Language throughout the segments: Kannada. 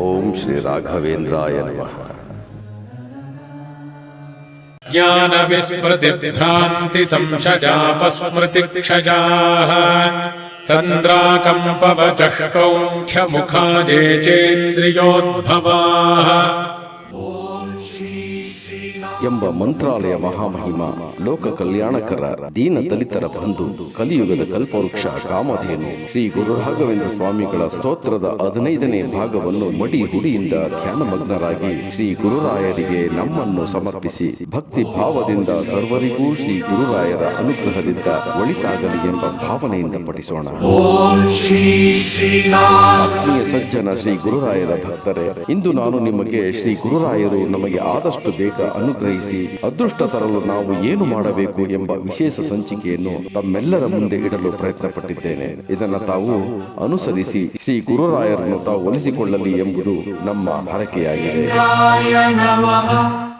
ಓಂ ಶ್ರೀ ರಾಘವೇಂದ್ರಾಯ ನಮಃ ज्ञानविस्मृतिभ्रान्तिसंशजापस्मृतिक्षजाः तन्द्राकम्पवचः कौण्ठ्यमुखादे चेन्द्रियोद्भवाः ಎಂಬ ಮಂತ್ರಾಲಯ ಮಹಾಮಹಿಮ ಲೋಕ ಕಲ್ಯಾಣಕರ ದೀನ ದಲಿತರ ಬಂಧು ಕಲಿಯುಗದ ಕಲ್ಪವೃಕ್ಷ ಕಾಮಧೇನು ಶ್ರೀ ಗುರು ರಾಘವೇಂದ್ರ ಸ್ವಾಮಿಗಳ ಸ್ತೋತ್ರದ ಹದಿನೈದನೇ ಭಾಗವನ್ನು ಮಡಿ ಹುಡಿಯಿಂದ ಧ್ಯಾನಮಗ್ನರಾಗಿ ಶ್ರೀ ಗುರುರಾಯರಿಗೆ ನಮ್ಮನ್ನು ಸಮರ್ಪಿಸಿ ಭಕ್ತಿ ಭಾವದಿಂದ ಸರ್ವರಿಗೂ ಶ್ರೀ ಗುರುರಾಯರ ಅನುಗ್ರಹದಿಂದ ಒಳಿತಾಗಲಿ ಎಂಬ ಭಾವನೆಯಿಂದ ಪಠಿಸೋಣ. ಆತ್ಮೀಯ ಸಜ್ಜನ ಶ್ರೀ ಗುರುರಾಯರ ಭಕ್ತರೇ ಇಂದು ನಾನು ನಿಮಗೆ ಶ್ರೀ ಗುರುರಾಯರು ನಮಗೆ ಆದಷ್ಟು ಬೇಗ ಅನುಗ್ರಹಿಸಿ ಅದೃಷ್ಟ ತರಲು ನಾವು ಏನು ಮಾಡಬೇಕು ಎಂಬ ವಿಶೇಷ ಸಂಚಿಕೆಯನ್ನು ತಮ್ಮೆಲ್ಲರ ಮುಂದೆ ಇಡಲು ಪ್ರಯತ್ನ ಪಟ್ಟಿದ್ದೇನೆ ಇದನ್ನ ತಾವು ಅನುಸರಿಸಿ ಶ್ರೀ ಗುರುರಾಯರನ್ನು ತಾವು ಒಲಿಸಿಕೊಳ್ಳಲಿ ಎಂಬುದು ನಮ್ಮ ಹರಕೆಯಾಗಿದೆ.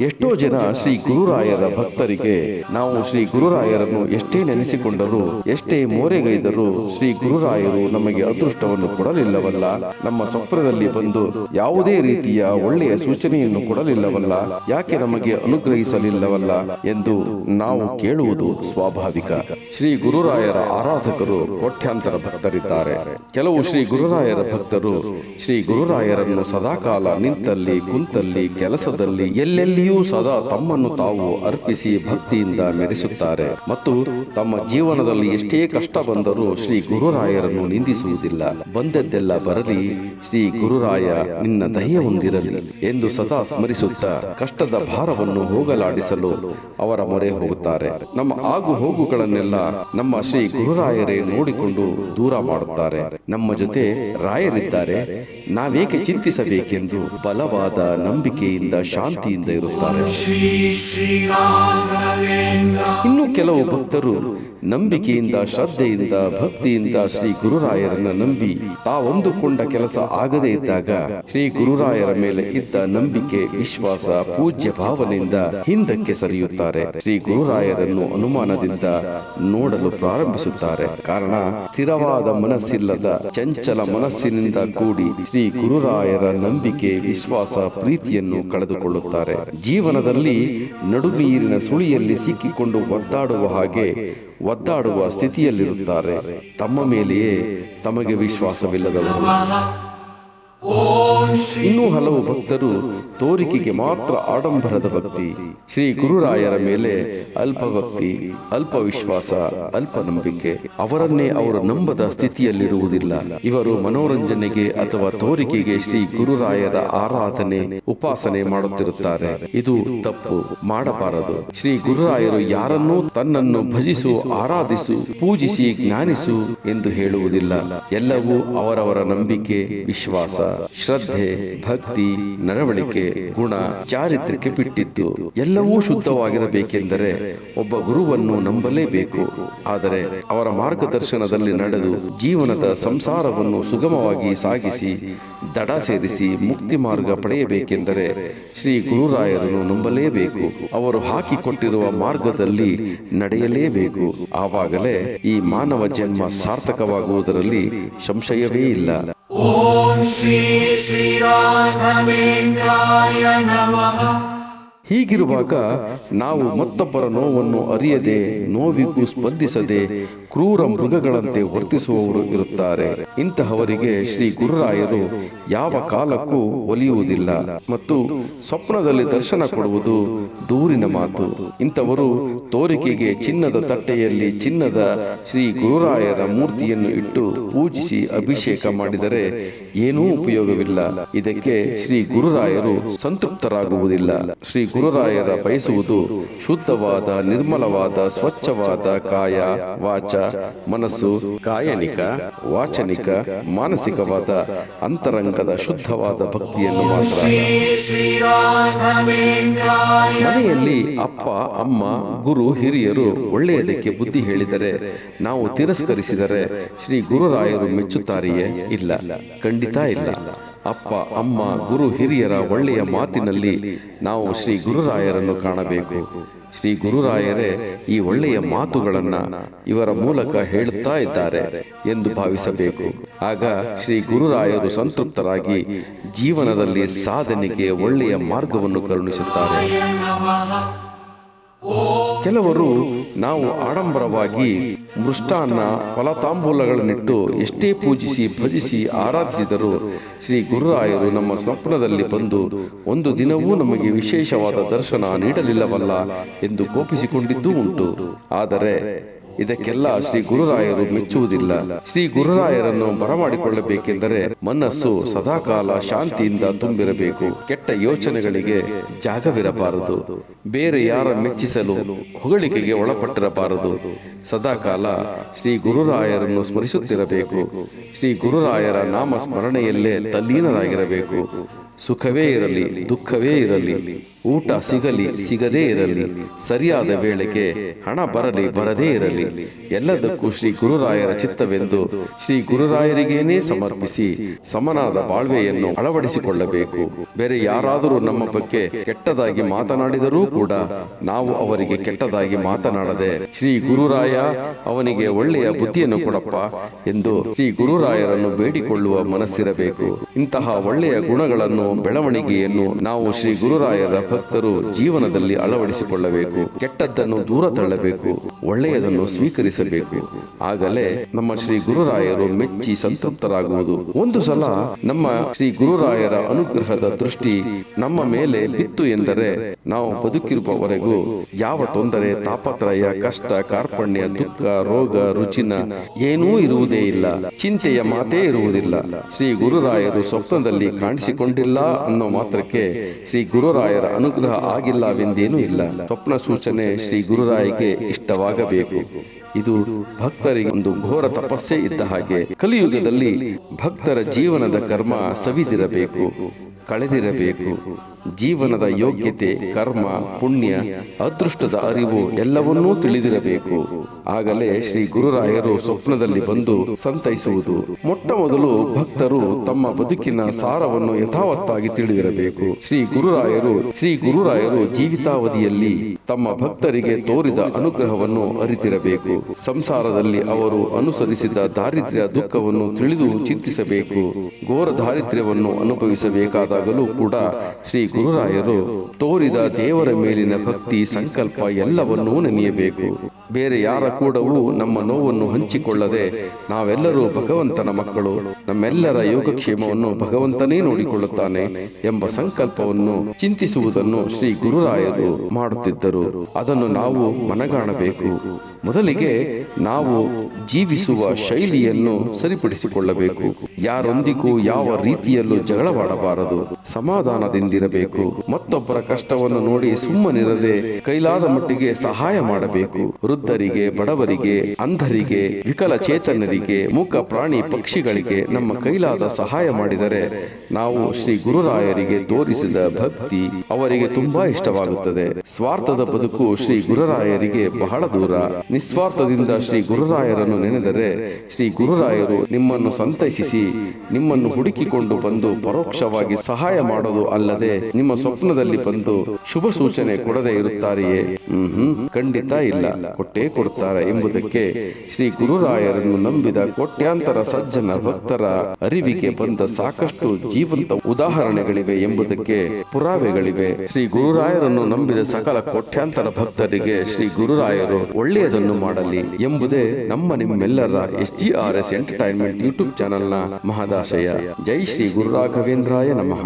ಎಷ್ಟೋ ಜನ ಶ್ರೀ ಗುರುರಾಯರ ಭಕ್ತರಿಗೆ ನಾವು ಶ್ರೀ ಗುರುರಾಯರನ್ನು ಎಷ್ಟೇ ನೆನೆಸಿಕೊಂಡರೂ, ಎಷ್ಟೇ ಮೋರೆಗೈದರೂ ಶ್ರೀ ಗುರುರಾಯರು ನಮಗೆ ಅದೃಷ್ಟವನ್ನು ಕೊಡಲಿಲ್ಲವಲ್ಲ. ನಮ್ಮ ಸ್ವಪ್ನದಲ್ಲಿ ಬಂದು ಯಾವುದೇ ರೀತಿಯ ಒಳ್ಳೆಯ ಸೂಚನೆಯನ್ನು ಕೊಡಲಿಲ್ಲವಲ್ಲ. ಯಾಕೆ ನಮಗೆ ಅನುಗ್ರಹಿಸಲಿಲ್ಲವಲ್ಲ ಎಂದು ನಾವು ಕೇಳುವುದು ಸ್ವಾಭಾವಿಕ. ಶ್ರೀ ಗುರುರಾಯರ ಆರಾಧಕರು ಕೋಟ್ಯಾಂತರ ಭಕ್ತರಿದ್ದಾರೆ. ಕೆಲವು ಶ್ರೀ ಗುರುರಾಯರ ಭಕ್ತರು ಶ್ರೀ ಗುರುರಾಯರನ್ನು ಸದಾಕಾಲ ನಿಂತಲ್ಲಿ ಕುಂತಲ್ಲಿ ಕೆಲಸದಲ್ಲಿ ಎಲ್ಲೆಲ್ಲಿಯೂ ಸದಾ ತಮ್ಮನ್ನು ತಾವು ಅರ್ಪಿಸಿ ಭಕ್ತಿಯಿಂದ ಮೆರೆಸುತ್ತಾರೆ ಮತ್ತು ತಮ್ಮ ಜೀವನದಲ್ಲಿ ಎಷ್ಟೇ ಕಷ್ಟ ಬಂದರೂ ಶ್ರೀ ಗುರುರಾಯರನ್ನು ನಿಂದಿಸುವುದಿಲ್ಲ. ಬಂದದ್ದೆಲ್ಲ ಬರಲಿ, ಶ್ರೀ ಗುರುರಾಯ ನಿನ್ನ ದಯ ಹೊಂದಿರಲಿ ಎಂದು ಸದಾ ಸ್ಮರಿಸುತ್ತಾ ಕಷ್ಟದ ಭಾರವನ್ನು ಹೋಗಲಾಡಿಸಲು ಅವರ ಮೊರೆ ಹೋಗುತ್ತಾರೆ. ನಮ್ಮ ಆಗು ಹೋಗುಗಳನ್ನೆಲ್ಲ ನಮ್ಮ ಶ್ರೀ ಗುರುರಾಯರೇ ನೋಡಿಕೊಂಡು ದೂರ ಮಾಡುತ್ತಾರೆ. ನಮ್ಮ ಜೊತೆ ರಾಯರಿದ್ದಾರೆ. ನಾವೇಕೆ ಚಿಂತಿಸಬೇಕೆಂದು ಬಲವಾದ ನಂಬಿಕೆಯಿಂದ ಶಾಂತಿಯಿಂದ ಇರುತ್ತಾರೆ. ಇನ್ನು ಕೆಲವು ಭಕ್ತರು ನಂಬಿಕೆಯಿಂದ ಶ್ರದ್ಧೆಯಿಂದ ಭಕ್ತಿಯಿಂದ ಶ್ರೀ ಗುರುರಾಯರನ್ನ ನಂಬಿ ತಾವೊಂದುಕೊಂಡ ಕೆಲಸ ಆಗದೇ ಇದ್ದಾಗ ಶ್ರೀ ಗುರುರಾಯರ ಮೇಲೆ ಇದ್ದ ನಂಬಿಕೆ ವಿಶ್ವಾಸ ಪೂಜ್ಯ ಭಾವನೆಯಿಂದ ಹಿಂದಕ್ಕೆ ಸರಿಯುತ್ತಾರೆ. ಶ್ರೀ ಗುರುರಾಯರನ್ನು ಅನುಮಾನದಿಂದ ನೋಡಲು ಪ್ರಾರಂಭಿಸುತ್ತಾರೆ. ಕಾರಣ ಸ್ಥಿರವಾದ ಮನಸ್ಸಿಲ್ಲದ ಚಂಚಲ ಮನಸ್ಸಿನಿಂದ ಕೂಡಿ ಶ್ರೀ ಗುರುರಾಯರ ನಂಬಿಕೆ ವಿಶ್ವಾಸ ಪ್ರೀತಿಯನ್ನು ಕಳೆದುಕೊಳ್ಳುತ್ತಾರೆ. ಜೀವನದಲ್ಲಿ ನಡುನೀರಿನ ಸುಳಿಯಲ್ಲಿ ಸಿಕ್ಕಿಕೊಂಡು ಒದ್ದಾಡುವ ಹಾಗೆ ಒದ್ದಾಡುವ ಸ್ಥಿತಿಯಲ್ಲಿರುತ್ತಾರೆ. ತಮ್ಮ ಮೇಲೆಯೇ ತಮಗೆ ವಿಶ್ವಾಸವಿಲ್ಲದವರು. ಇನ್ನೂ ಹಲವು ಭಕ್ತರು ತೋರಿಕೆಗೆ ಮಾತ್ರ ಆಡಂಬರದ ಭಕ್ತಿ, ಶ್ರೀ ಗುರುರಾಯರ ಮೇಲೆ ಅಲ್ಪ ಭಕ್ತಿ ಅಲ್ಪ ವಿಶ್ವಾಸ ಅಲ್ಪ ನಂಬಿಕೆ ಅವರನ್ನೇ ಅವರು ನಂಬದ ಸ್ಥಿತಿಯಲ್ಲಿರುವುದಿಲ್ಲ. ಇವರು ಮನೋರಂಜನೆಗೆ ಅಥವಾ ತೋರಿಕೆಗೆ ಶ್ರೀ ಗುರುರಾಯರ ಆರಾಧನೆ, ಉಪಾಸನೆ ಮಾಡುತ್ತಿರುತ್ತಾರೆ. ಇದು ತಪ್ಪು, ಮಾಡಬಾರದು. ಶ್ರೀ ಗುರುರಾಯರು ಯಾರನ್ನೂ ತನ್ನನ್ನು ಭಜಿಸು, ಆರಾಧಿಸು, ಪೂಜಿಸಿ, ಜ್ಞಾನಿಸು ಎಂದು ಹೇಳುವುದಿಲ್ಲ. ಎಲ್ಲವೂ ಅವರವರ ನಂಬಿಕೆ, ವಿಶ್ವಾಸ. ಶ್ರದ್ಧೆ, ಭಕ್ತಿ, ನಡವಳಿಕೆ, ಗುಣ ಚಾರಿತ್ರಕ್ಕೆ ಬಿಟ್ಟಿದ್ದು ಎಲ್ಲವೂ ಶುದ್ಧವಾಗಿರಬೇಕೆಂದರೆ ಒಬ್ಬ ಗುರುವನ್ನು ನಂಬಲೇಬೇಕು. ಆದರೆ ಅವರ ಮಾರ್ಗದರ್ಶನದಲ್ಲಿ ನಡೆದು ಜೀವನದ ಸಂಸಾರವನ್ನು ಸುಗಮವಾಗಿ ಸಾಗಿಸಿ, ದಡ ಸೇರಿಸಿ ಮುಕ್ತಿ ಮಾರ್ಗ ಪಡೆಯಬೇಕೆಂದರೆ ಶ್ರೀ ಗುರುರಾಯರನ್ನು ನಂಬಲೇಬೇಕು. ಅವರು ಹಾಕಿಕೊಟ್ಟಿರುವ ಮಾರ್ಗದಲ್ಲಿ ನಡೆಯಲೇಬೇಕು. ಆವಾಗಲೇ ಈ ಮಾನವ ಜನ್ಮ ಸಾರ್ಥಕವಾಗುವುದರಲ್ಲಿ ಸಂಶಯವೇ ಇಲ್ಲ. ॐ श्री श्रीराघवेन्द्राय नमः। ಹೀಗಿರುವಾಗ ನಾವು ಮತ್ತೊಬ್ಬರ ನೋವನ್ನು ಅರಿಯದೆ, ನೋವಿಗೂ ಸ್ಪಂದಿಸದೆ, ಕ್ರೂರ ಮೃಗಗಳಂತೆ ವರ್ತಿಸುವವರು ಇರುತ್ತಾರೆ. ಇಂತಹವರಿಗೆ ಶ್ರೀ ಗುರುರಾಯರು ಯಾವ ಕಾಲಕ್ಕೂ ಒಲಿಯುವುದಿಲ್ಲ ಮತ್ತು ಸ್ವಪ್ನದಲ್ಲಿ ದರ್ಶನ ಕೊಡುವುದು ದೂರಿನ ಮಾತು. ಇಂಥವರು ತೋರಿಕೆಗೆ ಚಿನ್ನದ ತಟ್ಟೆಯಲ್ಲಿ ಚಿನ್ನದ ಶ್ರೀ ಗುರುರಾಯರ ಮೂರ್ತಿಯನ್ನು ಇಟ್ಟು ಪೂಜಿಸಿ ಅಭಿಷೇಕ ಮಾಡಿದರೆ ಏನೂ ಉಪಯೋಗವಿಲ್ಲ. ಇದಕ್ಕೆ ಶ್ರೀ ಗುರುರಾಯರು ಸಂತೃಪ್ತರಾಗುವುದಿಲ್ಲ. ಶ್ರೀ ಗುರುರಾಯರ ಬಯಸುವುದು ಶುದ್ಧವಾದ, ನಿರ್ಮಲವಾದ, ಸ್ವಚ್ಛವಾದ ಕಾಯ, ವಾಚ, ಮನಸ್ಸು, ಕಾಯನಿಕ, ವಾಚನಿಕ, ಮಾನಸಿಕವಾದ, ಅಂತರಂಗದ ಶುದ್ಧವಾದ ಭಕ್ತಿಯನ್ನು ಮಾತ್ರ. ಮನೆಯಲ್ಲಿ ಅಪ್ಪ, ಅಮ್ಮ, ಗುರು, ಹಿರಿಯರು ಒಳ್ಳೆಯದಕ್ಕೆ ಬುದ್ಧಿ ಹೇಳಿದರೆ ನಾವು ತಿರಸ್ಕರಿಸಿದರೆ ಶ್ರೀ ಗುರುರಾಯರು ಮೆಚ್ಚುತ್ತಾರೆಯೇ ಇಲ್ಲ. ಖಂಡಿತ ಇಲ್ಲ. ಅಪ್ಪ, ಅಮ್ಮ, ಗುರು ಹಿರಿಯರ ಒಳ್ಳೆಯ ಮಾತಿನಲ್ಲಿ ನಾವು ಶ್ರೀ ಗುರುರಾಯರನ್ನು ಕಾಣಬೇಕು. ಶ್ರೀ ಗುರುರಾಯರೇ ಈ ಒಳ್ಳೆಯ ಮಾತುಗಳನ್ನ ಇವರ ಮೂಲಕ ಹೇಳುತ್ತಾ ಇದ್ದಾರೆ ಎಂದು ಭಾವಿಸಬೇಕು. ಆಗ ಶ್ರೀ ಗುರುರಾಯರು ಸಂತೃಪ್ತರಾಗಿ ಜೀವನದಲ್ಲಿ ಸಾಧನೆಗೆ ಒಳ್ಳೆಯ ಮಾರ್ಗವನ್ನು ಕರುಣಿಸುತ್ತಾರೆ. ಕೆಲವರು ನಾವು ಆಡಂಬರವಾಗಿ ಮೃಷ್ಟಾನ್ನ ಫಲತಾಂಬೂಲಗಳನ್ನಿಟ್ಟು ಎಷ್ಟೇ ಪೂಜಿಸಿ, ಭಜಿಸಿ, ಆರಾಧಿಸಿದರು ಶ್ರೀ ಗುರುರಾಯರು ನಮ್ಮ ಸ್ವಪ್ನದಲ್ಲಿ ಬಂದು ಒಂದು ದಿನವೂ ನಮಗೆ ವಿಶೇಷವಾದ ದರ್ಶನ ನೀಡಲಿಲ್ಲವಲ್ಲ ಎಂದು ಕೋಪಿಸಿಕೊಂಡಿದ್ದೂ ಉಂಟು. ಆದರೆ ಇದಕ್ಕೆಲ್ಲ ಶ್ರೀ ಗುರುರಾಯರು ಮೆಚ್ಚುವುದಿಲ್ಲ. ಶ್ರೀ ಗುರುರಾಯರನ್ನು ಬರಮಾಡಿಕೊಳ್ಳಬೇಕೆಂದರೆ ಮನಸ್ಸು ಸದಾಕಾಲ ಶಾಂತಿಯಿಂದ ತುಂಬಿರಬೇಕು. ಕೆಟ್ಟ ಯೋಚನೆಗಳಿಗೆ ಜಾಗವಿರಬಾರದು. ಬೇರೆ ಯಾರ ಮೆಚ್ಚಿಸಲು ಹೊಗಳಿಕೆಗೆ ಒಳಪಟ್ಟಿರಬಾರದು. ಸದಾಕಾಲ ಶ್ರೀ ಗುರುರಾಯರನ್ನು ಸ್ಮರಿಸುತ್ತಿರಬೇಕು. ಶ್ರೀ ಗುರುರಾಯರ ನಾಮ ಸ್ಮರಣೆಯಲ್ಲೇ ತಲ್ಲೀನರಾಗಿರಬೇಕು. ಸುಖವೇ ಇರಲಿ ದುಃಖವೇ ಇರಲಿ ಊಟ ಸಿಗಲಿ ಸಿಗದೇ ಇರಲಿ ಸರಿಯಾದ ವೇಳೆಗೆ ಹಣ ಬರಲಿ ಬರದೇ ಇರಲಿ. ಎಲ್ಲದಕ್ಕೂ ಶ್ರೀ ಗುರುರಾಯರ ಚಿತ್ತವೆಂದು ಶ್ರೀ ಗುರುರಾಯರಿಗೇನೆ ಸಮರ್ಪಿಸಿ ಸಮನಾದ ಬಾಳ್ವೆಯನ್ನು ಅಳವಡಿಸಿಕೊಳ್ಳಬೇಕು. ಬೇರೆ ಯಾರಾದರೂ ನಮ್ಮ ಬಗ್ಗೆ ಕೆಟ್ಟದಾಗಿ ಮಾತನಾಡಿದರೂ ಕೂಡ ನಾವು ಅವರಿಗೆ ಕೆಟ್ಟದಾಗಿ ಮಾತನಾಡದೆ ಶ್ರೀ ಗುರುರಾಯ ಅವನಿಗೆ ಒಳ್ಳೆಯ ಬುದ್ಧಿಯನ್ನು ಕೊಡಪ್ಪ ಎಂದು ಶ್ರೀ ಗುರುರಾಯರನ್ನು ಬೇಡಿಕೊಳ್ಳುವ ಮನಸ್ಸಿರಬೇಕು. ಇಂತಹ ಒಳ್ಳೆಯ ಗುಣಗಳನ್ನು ಬೆಳವಣಿಗೆಯನ್ನು ನಾವು ಶ್ರೀ ಗುರುರಾಯರ ಭಕ್ತರು ಜೀವನದಲ್ಲಿ ಅಳವಡಿಸಿಕೊಳ್ಳಬೇಕು. ಕೆಟ್ಟದ್ದನ್ನು ದೂರ ತಳ್ಳಬೇಕು. ಒಳ್ಳೆಯದನ್ನು ಸ್ವೀಕರಿಸಬೇಕು. ಆಗಲೇ ನಮ್ಮ ಶ್ರೀ ಗುರುರಾಯರು ಮೆಚ್ಚಿ ಸಂತೃಪ್ತರಾಗುವುದು. ಒಂದು ಸಲ ನಮ್ಮ ಶ್ರೀ ಗುರುರಾಯರ ಅನುಗ್ರಹದ ದೃಷ್ಟಿ ನಮ್ಮ ಮೇಲೆ ಬಿತ್ತು ಎಂದರೆ ನಾವು ಬದುಕಿರುವವರೆಗೂ ಯಾವ ತೊಂದರೆ, ತಾಪತ್ರಯ, ಕಷ್ಟ, ಕಾರ್ಪಣ್ಯ, ದುಃಖ, ರೋಗ ರುಚಿನ ಏನೂ ಇರುವುದೇ ಇಲ್ಲ. ಚಿಂತೆಯ ಮಾತೇ ಇರುವುದಿಲ್ಲ. ಶ್ರೀ ಗುರುರಾಯರು ಸ್ವಪ್ನದಲ್ಲಿ ಕಾಣಿಸಿಕೊಂಡಿಲ್ಲ. ಅನ್ನೋ ಮಾತ್ರಕ್ಕೆ ಶ್ರೀ ಗುರುರಾಯರ ಅನುಗ್ರಹ ಆಗಿಲ್ಲವೆಂದೇನೂ ಇಲ್ಲ. ಸ್ವಪ್ನ ಸೂಚನೆ ಶ್ರೀ ಗುರುರಾಯಿಗೆ ಇಷ್ಟವಾಗಬೇಕು. ಇದು ಭಕ್ತರಿಗೆ ಒಂದು ಘೋರ ತಪಸ್ಸೆ ಇದ್ದ ಹಾಗೆ ಕಲಿಯುಗದಲ್ಲಿ ಭಕ್ತರ ಜೀವನದ ಕರ್ಮ ಸವಿದಿರಬೇಕು, ಕಳೆದಿರಬೇಕು. ಜೀವನದ ಯೋಗ್ಯತೆ, ಕರ್ಮ, ಪುಣ್ಯ, ಅದೃಷ್ಟದ ಅರಿವು ಎಲ್ಲವನ್ನೂ ತಿಳಿದಿರಬೇಕು. ಆಗಲೇ ಶ್ರೀ ಗುರುರಾಯರು ಸ್ವಪ್ನದಲ್ಲಿ ಬಂದು ಸಂತೈಸುವುದು. ಮೊಟ್ಟ ಮೊದಲು ಭಕ್ತರು ತಮ್ಮ ಬದುಕಿನ ಸಾರವನ್ನು ಯಥಾವತ್ತಾಗಿ ತಿಳಿದಿರಬೇಕು. ಶ್ರೀ ಗುರುರಾಯರು ಶ್ರೀ ಗುರುರಾಯರು ಜೀವಿತಾವಧಿಯಲ್ಲಿ ತಮ್ಮ ಭಕ್ತರಿಗೆ ತೋರಿದ ಅನುಗ್ರಹವನ್ನು ಅರಿತಿರಬೇಕು. ಸಂಸಾರದಲ್ಲಿ ಅವರು ಅನುಸರಿಸಿದ ದಾರಿದ್ರ್ಯ ದುಃಖವನ್ನು ತಿಳಿದು ಚಿಂತಿಸಬೇಕು. ಘೋರ ದಾರಿದ್ರ್ಯವನ್ನು ಅನುಭವಿಸಬೇಕಾದಾಗಲೂ ಕೂಡ ಶ್ರೀ ಗುರುರಾಯರು ತೋರಿದ ದೇವರ ಮೇಲಿನ ಭಕ್ತಿ, ಸಂಕಲ್ಪ ಎಲ್ಲವನ್ನೂ ನೆನೆಯಬೇಕು. ಬೇರೆ ಯಾರ ಕೂಡವೂ ನಮ್ಮ ನೋವನ್ನು ಹಂಚಿಕೊಳ್ಳದೆ ನಾವೆಲ್ಲರೂ ಭಗವಂತನ ಮಕ್ಕಳು. ನಮ್ಮೆಲ್ಲರ ಯೋಗಕ್ಷೇಮವನ್ನು ಭಗವಂತನೇ ನೋಡಿಕೊಳ್ಳುತ್ತಾನೆ ಎಂಬ ಸಂಕಲ್ಪವನ್ನು ಚಿಂತಿಸುವುದನ್ನು ಶ್ರೀ ಗುರುರಾಯರು ಮಾಡುತ್ತಿದ್ದರು. ಅದನ್ನು ನಾವು ಮನಗಾಣಬೇಕು. ಮೊದಲಿಗೆ ನಾವು ಜೀವಿಸುವ ಶೈಲಿಯನ್ನು ಸರಿಪಡಿಸಿಕೊಳ್ಳಬೇಕು. ಯಾರೊಂದಿಗೂ ಯಾವ ರೀತಿಯಲ್ಲೂ ಜಗಳವಾಡಬಾರದು. ಸಮಾಧಾನದಿಂದಿರಬೇಕು. ಮತ್ತೊಬ್ಬರ ಕಷ್ಟವನ್ನು ನೋಡಿ ಸುಮ್ಮನಿರದೆ ಕೈಲಾದ ಮಟ್ಟಿಗೆ ಸಹಾಯ ಮಾಡಬೇಕು. ವೃದ್ಧರಿಗೆ, ಬಡವರಿಗೆ, ಅಂಧರಿಗೆ, ವಿಕಲಚೇತನರಿಗೆ ಮೂಕ ಪ್ರಾಣಿ ಪಕ್ಷಿಗಳಿಗೆ ನಮ್ಮ ಕೈಲಾದ ಸಹಾಯ ಮಾಡಿದರೆ ನಾವು ಶ್ರೀ ಗುರುರಾಯರಿಗೆ ತೋರಿಸಿದ ಭಕ್ತಿ ಅವರಿಗೆ ತುಂಬಾ ಇಷ್ಟವಾಗುತ್ತದೆ. ಸ್ವಾರ್ಥದ ಬದುಕು ಶ್ರೀ ಗುರುರಾಯರಿಗೆ ಬಹಳ ದೂರ. ನಿಸ್ವಾರ್ಥದಿಂದ ಶ್ರೀ ಗುರುರಾಯರನ್ನು ನೆನೆದರೆ ಶ್ರೀ ಗುರುರಾಯರು ನಿಮ್ಮನ್ನು ಸಂತೈಸಿಸಿ ನಿಮ್ಮನ್ನು ಹುಡುಕಿಕೊಂಡು ಬಂದು ಪರೋಕ್ಷವಾಗಿ ಸಹಾಯ ಮಾಡೋದು ಅಲ್ಲದೆ ನಿಮ್ಮ ಸ್ವಪ್ನದಲ್ಲಿ ಬಂದು ಶುಭ ಸೂಚನೆ ಕೊಡದೆ ಇರುತ್ತಾರೆಯೇ? ಹ್ಮ್ ಖಂಡಿತ ಇಲ್ಲ. ಕೊಟ್ಟೇ ಕೊಡುತ್ತಾರೆ ಎಂಬುದಕ್ಕೆ ಶ್ರೀ ಗುರುರಾಯರನ್ನು ನಂಬಿದ ಕೋಟ್ಯಾಂತರ ಸಜ್ಜನ ಭಕ್ತರ ಅರಿವಿಗೆ ಬಂದ ಸಾಕಷ್ಟು ಜೀವಂತ ಉದಾಹರಣೆಗಳಿವೆ ಎಂಬುದಕ್ಕೆ ಪುರಾವೆಗಳಿವೆ. ಶ್ರೀ ಗುರುರಾಯರನ್ನು ನಂಬಿದ ಸಕಲ ಕೋಟ್ಯಾಂತರ ಭಕ್ತರಿಗೆ ಶ್ರೀ ಗುರುರಾಯರು ಒಳ್ಳೆಯದನ್ನು ಮಾಡಲಿ ಎಂಬುದೇ ನಮ್ಮ ನಿಮ್ಮೆಲ್ಲರ S G R S entertainment YouTube ಚಾನೆಲ್ನ ಮಹದಾಶಯ. ಜೈ ಶ್ರೀ ಗುರುರಾಘವೇಂದ್ರಾಯ ನಮಃ.